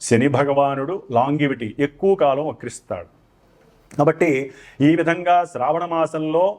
శని భగవానుడు లాంగివిటీ ఎక్కువ కాలం వక్రిస్తాడు. కాబట్టి ఈ విధంగా శ్రావణ మాసంలో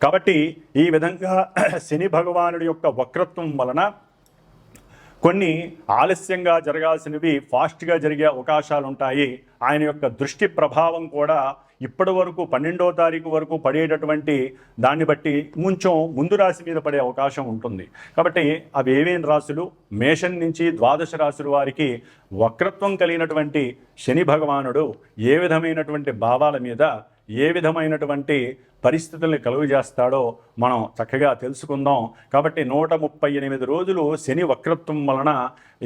కాబట్టి ఈ విధంగా శని భగవానుడి యొక్క వక్రత్వం వలన కొన్ని ఆలస్యంగా జరగాల్సినవి ఫాస్ట్గా జరిగే అవకాశాలు ఉంటాయి ఆయన యొక్క దృష్టి ప్రభావం కూడా ఇప్పటి వరకు పన్నెండో తారీఖు వరకు పడేటటువంటి దాన్ని బట్టి కొంచెం ముందు రాశి మీద పడే అవకాశం ఉంటుంది. కాబట్టి అవి ఏమేం రాశులు? మేషం నుంచి ద్వాదశ రాశుల వారికి వక్రత్వం కలిగినటువంటి శని భగవానుడు ఏ విధమైనటువంటి భావాల మీద ఏ విధమైనటువంటి పరిస్థితుల్ని కలుగు చేస్తాడో మనం చక్కగా తెలుసుకుందాం. కాబట్టి నూట ముప్పై ఎనిమిది రోజులు శని వక్రత్వం వలన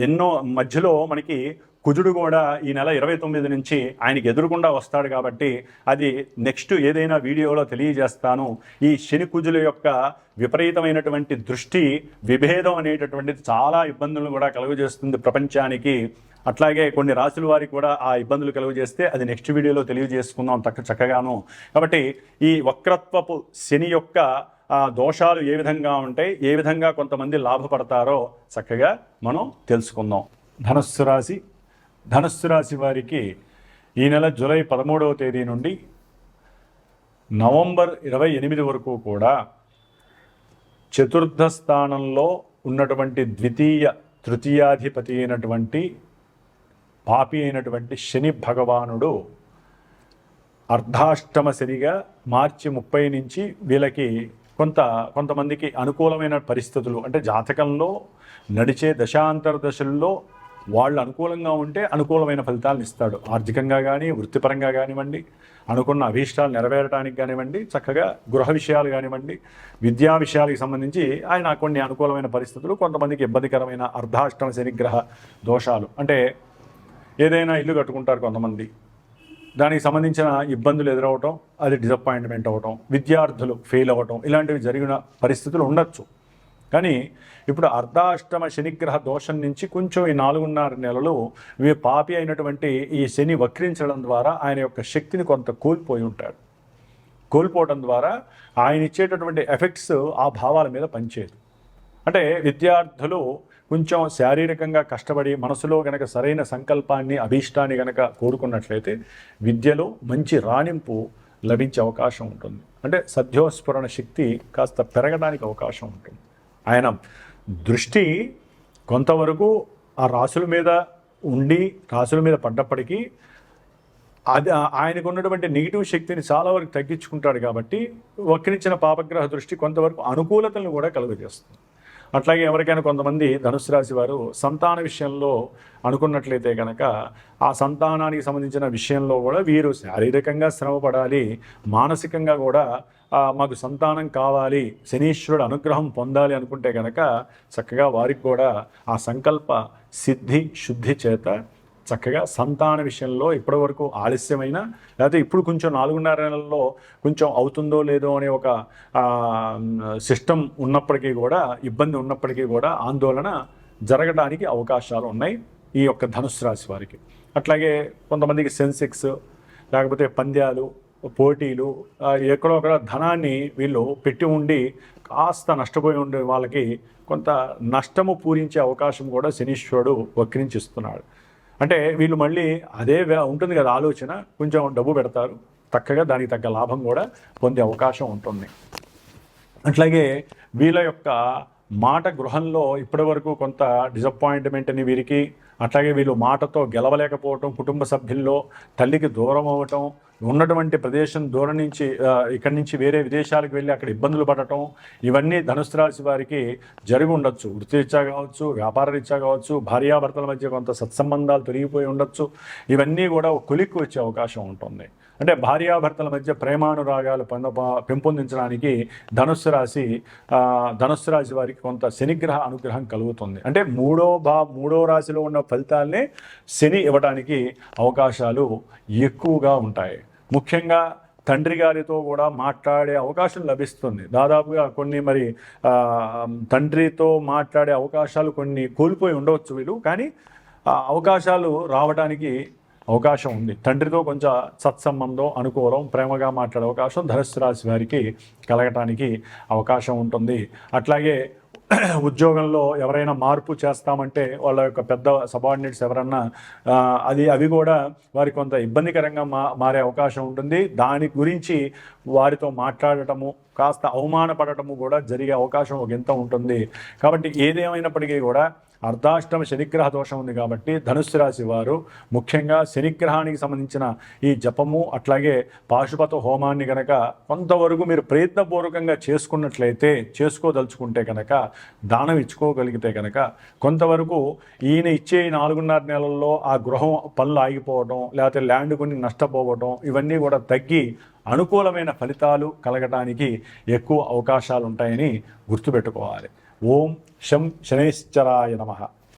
ఎన్నో మధ్యలో మనకి కుజుడు కూడా ఈ నెల ఇరవై తొమ్మిది నుంచి ఆయనకి ఎదురుకుండా వస్తాడు కాబట్టి అది నెక్స్ట్ ఏదైనా వీడియోలో తెలియజేస్తాను. ఈ శని కుజుల యొక్క విపరీతమైనటువంటి దృష్టి విభేదం అనేటటువంటిది చాలా ఇబ్బందులను కూడా కలుగజేస్తుంది ప్రపంచానికి. అట్లాగే కొన్ని రాశుల వారికి కూడా ఆ ఇబ్బందులు కలుగజేస్తే అది నెక్స్ట్ వీడియోలో తెలియజేసుకుందాం తక్క చక్కగాను. కాబట్టి ఈ వక్రత్వపు శని యొక్క దోషాలు ఏ విధంగా ఉంటాయి ఏ విధంగా కొంతమంది లాభపడతారో చక్కగా మనం తెలుసుకుందాం. ధనస్సు రాశి ధనస్సు రాశి వారికి ఈ నెల జూలై పదమూడవ తేదీ నుండి నవంబర్ ఇరవై ఎనిమిది వరకు కూడా చతుర్థ స్థానంలో ఉన్నటువంటి ద్వితీయ తృతీయాధిపతి అయినటువంటి పాపి అయినటువంటి శని భగవానుడు అర్ధాష్టమ శనిగా మార్చి ముప్పై నుంచి వీళ్ళకి కొంత కొంతమందికి అనుకూలమైన పరిస్థితులు అంటే జాతకంలో నడిచే దశాంతర దశల్లో వాళ్ళు అనుకూలంగా ఉంటే అనుకూలమైన ఫలితాలను ఇస్తాడు. ఆర్థికంగా కానీ వృత్తిపరంగా కానివ్వండి అనుకున్న అభీష్టాలు నెరవేరడానికి కానివ్వండి చక్కగా గృహ విషయాలు కానివ్వండి విద్యా విషయాలకు సంబంధించి ఆయన కొన్ని అనుకూలమైన పరిస్థితులు కొంతమందికి ఇబ్బందికరమైన అర్ధాష్టమ శనిగ్రహ దోషాలు. అంటే ఏదైనా ఇల్లు కట్టుకుంటారు కొంతమంది. దానికి సంబంధించిన ఇబ్బందులు ఎదురవటం అది డిసప్పాయింట్మెంట్ అవ్వటం విద్యార్థులు ఫెయిల్ అవ్వటం ఇలాంటివి జరిగిన పరిస్థితులు ఉండొచ్చు. కానీ ఇప్పుడు అర్ధాష్టమ శనిగ్రహ దోషం నుంచి కొంచెం ఈ నాలుగున్నర నెలలు ఇవి పాపి అయినటువంటి ఈ శని వక్రించడం ద్వారా ఆయన యొక్క శక్తిని కొంత కోల్పోయి ఉంటాడు. కోల్పోవడం ద్వారా ఆయన ఇచ్చేటటువంటి ఎఫెక్ట్స్ ఆ భావాల మీద పనిచేయదు. అంటే విద్యార్థులు కొంచెం శారీరకంగా కష్టపడి మనసులో గనక సరైన సంకల్పాన్ని అభీష్టాన్ని గనక కోరుకున్నట్లయితే విద్యలో మంచి రాణింపు లభించే అవకాశం ఉంటుంది. అంటే సద్యోస్ఫురణ శక్తి కాస్త పెరగడానికి అవకాశం ఉంటుంది. ఆయన దృష్టి కొంతవరకు ఆ రాసుల మీద ఉండి రాసుల మీద పడ్డప్పటికీ అది ఆయనకు ఉన్నటువంటి నెగిటివ్ శక్తిని చాలా వరకు తగ్గించుకుంటాడు కాబట్టి వక్రించిన పాపగ్రహ దృష్టి కొంతవరకు అనుకూలతలను కూడా కలుగజేస్తుంది. అట్లాగే ఎవరికైనా కొంతమంది ధనుసు రాశి వారు సంతాన విషయంలో అనుకున్నట్లయితే కనుక ఆ సంతానానికి సంబంధించిన విషయంలో కూడా వీరు శారీరకంగా శ్రమపడాలి మానసికంగా కూడా మాకు సంతానం కావాలి శనీశ్వరుడు అనుగ్రహం పొందాలి అనుకుంటే కనుక చక్కగా వారికి కూడా ఆ సంకల్ప సిద్ధి శుద్ధి చేత చక్కగా సంతాన విషయంలో ఇప్పటివరకు ఆలస్యమైన లేకపోతే ఇప్పుడు కొంచెం నాలుగున్నర నెలల్లో కొంచెం అవుతుందో లేదో అనే ఒక సిస్టమ్ ఉన్నప్పటికీ కూడా ఇబ్బంది ఉన్నప్పటికీ కూడా ఆందోళన జరగడానికి అవకాశాలు ఉన్నాయి ఈ యొక్క ధనుసు రాశి వారికి. అట్లాగే కొంతమందికి సెన్సెక్స్ లేకపోతే పంద్యాలు పోటీలు ఎక్కడో అక్కడ ధనాన్ని వీళ్ళు పెట్టి ఉండి కాస్త నష్టపోయి ఉండే వాళ్ళకి కొంత నష్టము పూరించే అవకాశం కూడా శనీశ్వరుడు వక్రించిస్తున్నాడు అంటే వీళ్ళు మళ్ళీ అదే ఉంటుంది కదా ఆలోచన కొంచెం డబ్బు పెడతారు. చక్కగా దానికి తగ్గ లాభం కూడా పొందే అవకాశం ఉంటుంది. అట్లాగే వీళ్ళ యొక్క మాట గృహంలో ఇప్పటివరకు కొంత డిసప్పాయింట్మెంట్ అని వీరికి అట్లాగే వీళ్ళు మాటతో గెలవలేకపోవటం కుటుంబ సభ్యుల్లో తల్లికి దూరం అవ్వటం ఉన్నటువంటి ప్రదేశం దూరం నుంచి ఇక్కడి నుంచి వేరే విదేశాలకు వెళ్ళి అక్కడ ఇబ్బందులు పడటం ఇవన్నీ ధనుసు రాశి వారికి జరిగి ఉండొచ్చు. వృత్తిరీత్యా కావచ్చు వ్యాపార రీత్యా కావచ్చు భార్యాభర్తల మధ్య కొంత సత్సంబంధాలు తొలగిపోయి ఉండొచ్చు. ఇవన్నీ కూడా ఒక కొలిక్కి వచ్చే అవకాశం ఉంటుంది. అంటే భార్యాభర్తల మధ్య ప్రేమానురాగాలు పొంద పెంపొందించడానికి ధనుస్సు రాశి ధనుస్సు రాశి వారికి కొంత శనిగ్రహ అనుగ్రహం కలుగుతుంది. అంటే మూడో భా మూడో రాశిలో ఉన్న ఫలితాలనే శని ఇవ్వడానికి అవకాశాలు ఎక్కువగా ఉంటాయి. ముఖ్యంగా తండ్రి గారితో కూడా మాట్లాడే అవకాశం లభిస్తుంది. దాదాపుగా కొన్ని మరి తండ్రితో మాట్లాడే అవకాశాలు కొన్ని కోల్పోయి ఉండవచ్చు వీళ్ళు. కానీ అవకాశాలు రావడానికి అవకాశం ఉంది. తండ్రితో కొంచెం సత్సంబంధం అనుకూలం ప్రేమగా మాట్లాడే అవకాశం ధనుస్సు రాశి వారికి కలగటానికి అవకాశం ఉంటుంది. అట్లాగే ఉద్యోగంలో ఎవరైనా మార్పు చేస్తామంటే వాళ్ళ యొక్క పెద్ద సబార్డినేట్స్ ఎవరన్నా అది అవి కూడా వారికి కొంత ఇబ్బందికరంగా మా మారే అవకాశం ఉంటుంది. దాని గురించి వారితో మాట్లాడటము కాస్త అవమానపడటము కూడా జరిగే అవకాశం ఒక ఎంత ఉంటుంది. కాబట్టి ఏదేమైనప్పటికీ కూడా అర్ధాష్టమ శనిగ్రహ దోషం ఉంది కాబట్టి ధనుస్సు రాశి వారు ముఖ్యంగా శనిగ్రహానికి సంబంధించిన ఈ జపము అట్లాగే పాశుపత హోమాన్ని కనుక కొంతవరకు మీరు ప్రయత్నపూర్వకంగా చేసుకున్నట్లయితే చేసుకోదలుచుకుంటే కనుక దానం ఇచ్చుకోగలిగితే కనుక కొంతవరకు ఈయన ఇచ్చే ఈ నాలుగున్నర నెలల్లో ఆ గృహం పనులు ఆగిపోవడం లేకపోతే ల్యాండ్ కొన్ని నష్టపోవడం ఇవన్నీ కూడా తగ్గి అనుకూలమైన ఫలితాలు కలగటానికి ఎక్కువ అవకాశాలు ఉంటాయని గుర్తుపెట్టుకోవాలి. ఓం శం శనేశ్చరాయ నమః.